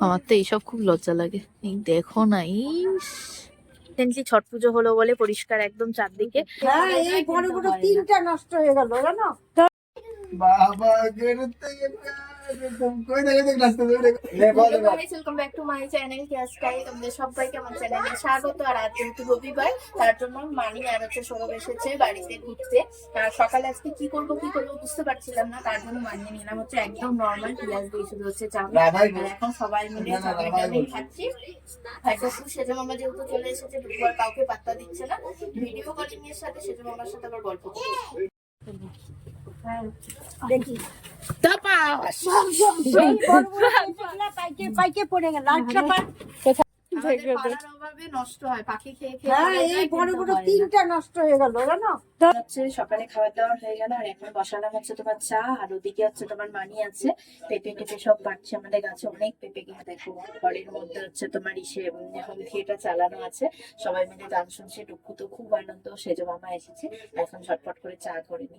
আমার তো এইসব খুব লজ্জা লাগে। এই দেখো না ইস। রিসেন্টলি ছট পুজো হলো বলে পরিষ্কার একদম চারদিকে। হ্যাঁ বড় বড় তিনটা নষ্ট হয়ে গেল জানো? বাবা welcome back to my channel কেয়াস্কাই তোমাদের সবাইকে আমার চ্যানেলে স্বাগত। আর আজ যেহেতু রবিবার তার জন্য মানি আর হচ্ছে সৌরভ এসেছে বাড়িতে ঘুরতে। আর সকালে আজকে কি করব কি করব বুঝতে পারছিলাম না। তার জন্য মানিয়ে নিলাম হচ্ছে একদম নর্মাল পেঁয়াজ দিয়ে শুধু হচ্ছে চাউমিন। আর এখন সবাই মিলে চাউমিন ভাই, খাচ্ছি শুধু মামা যেহেতু চলে এসেছে দুপুর কাউকে পাত্তা দিচ্ছে না। ভিডিও কলিং এর সাথে সেজো মামার সাথে আবার গল্প করছি দেখি। হয় পাখি খেয়ে খেয়ে হ্যাঁ মরে এই যায়, বড় কিন্তু বড় হয় না। তিনটা নষ্ট হয়ে গেল জানো? হচ্ছে সকালে খাবার দাবার হয়ে গেল আর এখন বসালাম হচ্ছে তোমার চা আর ওদিকে হচ্ছে তোমার মানি আছে। পেঁপে টেপে সব পাচ্ছে আমাদের গাছে অনেক পেঁপে কিনে দেখো ঘরের মধ্যে হচ্ছে তোমার ইসে হোম থিয়েটার চালানো আছে। সবাই মিলে গান শুনছে টুকু তো খুব আনন্দ সেজো মামা এসেছে এখন ঝটপট করে চা করে নি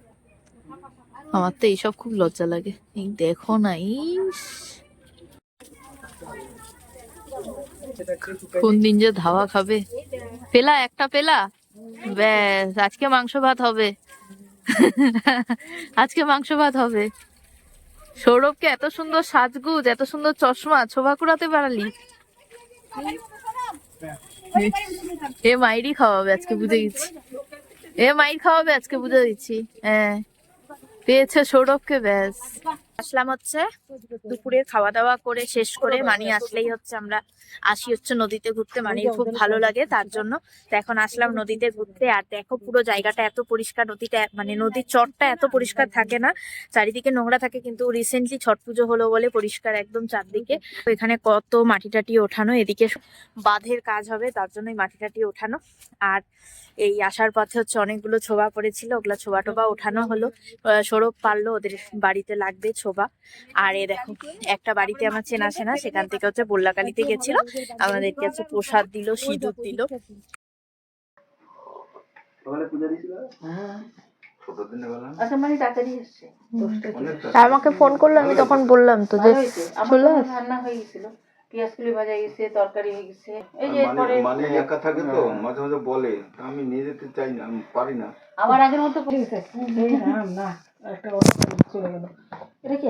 আমার তো এইসব খুব লজ্জা লাগে। এই দেখো না, ইস। কোন দিন যে ধাওয়া খাবে। পেলা, একটা পেলা? ব্যাস, আজকে মাংস ভাত হবে। আজকে মাংস ভাত হবে। সৌরভকে এত সুন্দর সাজগুজ, এত সুন্দর চশমা, ছোবা কুড়াতে পারালি? এ মাইরি খাওয়াবে আজকে, বুঝে গেছি। এ মাইর খাওয়াবে আজকে, বুঝে দিচ্ছি হ্যাঁ। পেয়েছে সৌরভকে, ব্যাস। আসলাম হচ্ছে দুপুরের খাওয়া দাওয়া করে শেষ করে মানি আসলেই হচ্ছে আমরা আসি হচ্ছে নদীতে ঘুরতে। মানি খুব ভালো লাগে তার জন্য। তো এখন আসলাম নদীতে ঘুরতে। আর দেখো পুরো জায়গাটা এত পরিষ্কার, নদীটা মানে নদীর চটটা এত পরিষ্কার থাকে না। চারিদিকে নোংরা থাকে কিন্তু রিসেন্টলি ছট পুজো হলো বলে পরিষ্কার একদম চারদিকে। এখানে কত মাটি টাটি ওঠানো, এদিকে বাঁধের কাজ হবে তার জন্যই মাটি টাটি ওঠানো। আর এই আসার পথে হচ্ছে অনেকগুলো ছোবা পড়েছিল ওগুলো ছোবা টোবা ওঠানো হলো। সৌরভ পারল ওদের বাড়িতে লাগবে ছোবা। আর এ দেখো একটা বাড়িতে আমার চেনা চেনা সেখান থেকে হচ্ছে বল্লাকালিতে গেছিল। আমাদেরকে হচ্ছে প্রসাদ দিল সিঁদুর দিল। বেলা আচ্ছা মানে তাড়াতাড়ি এসছে। আমাকে ফোন করল আমি তখন বললাম তো যে রান্না হয়ে গেছিল। পেঁয়াজ কুলি ভাজা গেছে তরকারি হয়ে গেছে। এই যে মানে মানে একা থাকে তো? মাঝে মাঝে বলে আমি নিয়ে যেতে চাই না আমি পারি না। আবার আগের মতো না একটা চলে গেল। এটা কি